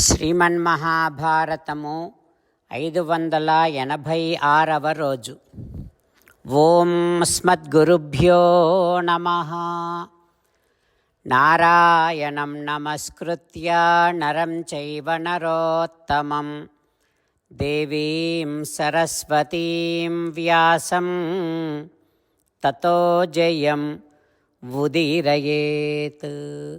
శ్రీమన్మహాభారతము ఐదు వందల ఎనభై ఆరవ రోజు. ఓం స్మద్గురుభ్యో నమ. నారాయణం నమస్కృత్య నరం చైవ నరోత్తమం. దేవీం సరస్వతీం వ్యాసం. తతో జయం ఉదీరయేత్.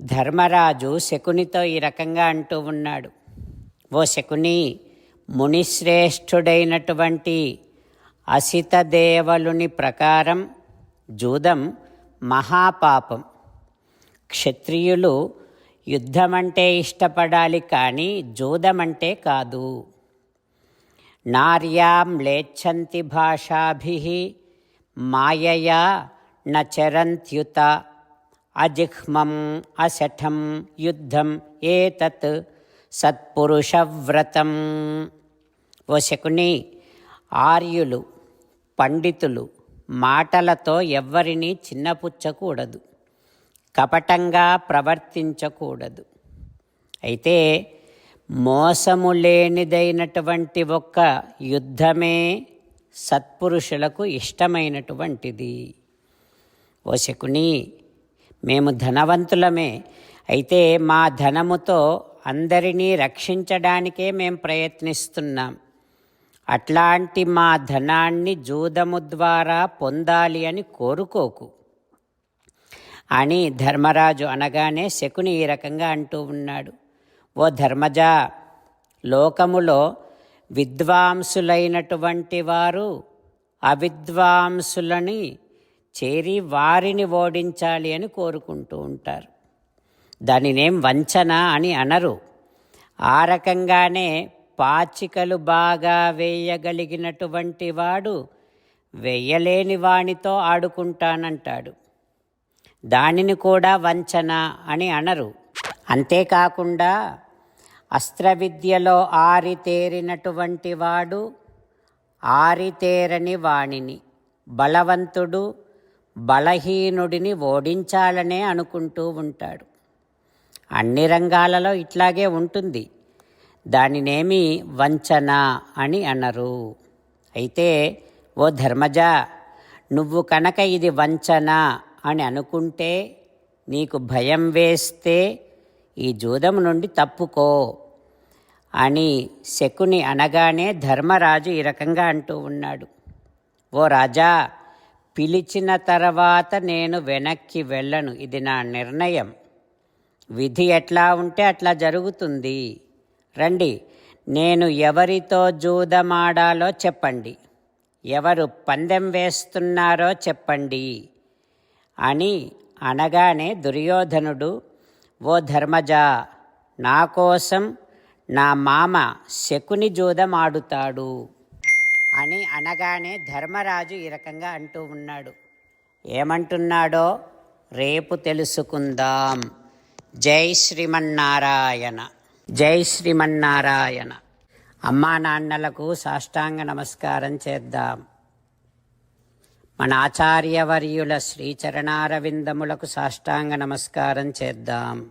ధర్మరాజు శకునితో ఈ రకంగా అంటూ ఉన్నాడు. ఓ శకుని మునిశ్రేష్ఠుడైనటువంటి అసితదేవలుని ప్రకారం జూదం మహాపాపం. క్షత్రియులు యుద్ధమంటే ఇష్టపడాలి కానీ జూదమంటే కాదు. నార్యాం లేచ్చంతి భాషాభి మాయయా నచరంత్యుత. అజిహ్మం అశఠం యుద్ధం ఏతత్ సత్పురుషవ్రతం. ఓ శకుని ఆర్యులు పండితులు మాటలతో ఎవ్వరినీ చిన్నపుచ్చకూడదు. కపటంగా ప్రవర్తించకూడదు. అయితే మోసము లేనిదైనటువంటి ఒక్క యుద్ధమే సత్పురుషులకు ఇష్టమైనటువంటిది. ఓ శకుని మేము ధనవంతులమే. అయితే మా ధనముతో అందరినీ రక్షించడానికే మేము ప్రయత్నిస్తున్నాం. అట్లాంటి మా ధనాన్ని జూదము ద్వారా పొందాలి అని కోరుకోకు. అని ధర్మరాజు అనగానే శకుని ఈ రకంగా అంటూ ఉన్నాడు. ఓ ధర్మజ లోకములో విద్వాంసులైనటువంటి వారు అవిద్వాంసులని చేరి వారిని ఓడించాలి అని కోరుకుంటూ ఉంటారు. దానినేం వంచన అని అనరు. ఆ రకంగానే పాచికలు బాగా వేయగలిగినటువంటి వాడు వేయలేని వానితో ఆడుకుంటానంటాడు. దానిని కూడా వంచన అని అనరు. అంతేకాకుండా అస్త్ర విద్యలో ఆరితేరినటువంటి వాడు ఆరితేరని వాణిని బలవంతుడు బలహీనుడిని ఓడించాలనే అనుకుంటూ ఉంటాడు. అన్ని రంగాలలో ఇట్లాగే ఉంటుంది. దానినేమి వంచన అని అనరు. అయితే ఓ ధర్మజ నువ్వు కనుక ఇది వంచన అని అనుకుంటే నీకు భయం వేస్తే ఈ జూదం నుండి తప్పుకో అని శకుని అనగానే ధర్మరాజు ఈ రకంగా అంటూ ఉన్నాడు. ఓ రాజా పిలిచిన తర్వాత నేను వెనక్కి వెళ్ళను. ఇది నా నిర్ణయం. విధి ఎట్లా ఉంటే అట్లా జరుగుతుంది. రండి నేను ఎవరితో జూదమాడాలో చెప్పండి. ఎవరు పందెం వేస్తున్నారో చెప్పండి అని అనగానే దుర్యోధనుడు ఓ ధర్మజ నా కోసం నా మామ శకుని జూదం ఆడుతాడు అని అనగానే ధర్మరాజు ఈ రకంగా అంటూ ఉన్నాడు. ఏమంటున్నాడో రేపు తెలుసుకుందాం. జై శ్రీమన్నారాయణ. జై శ్రీమన్నారాయణ. అమ్మా నాన్నలకు సాష్టాంగ నమస్కారం చేద్దాం. మన ఆచార్యవర్యుల శ్రీచరణారవిందములకు సాష్టాంగ నమస్కారం చేద్దాం.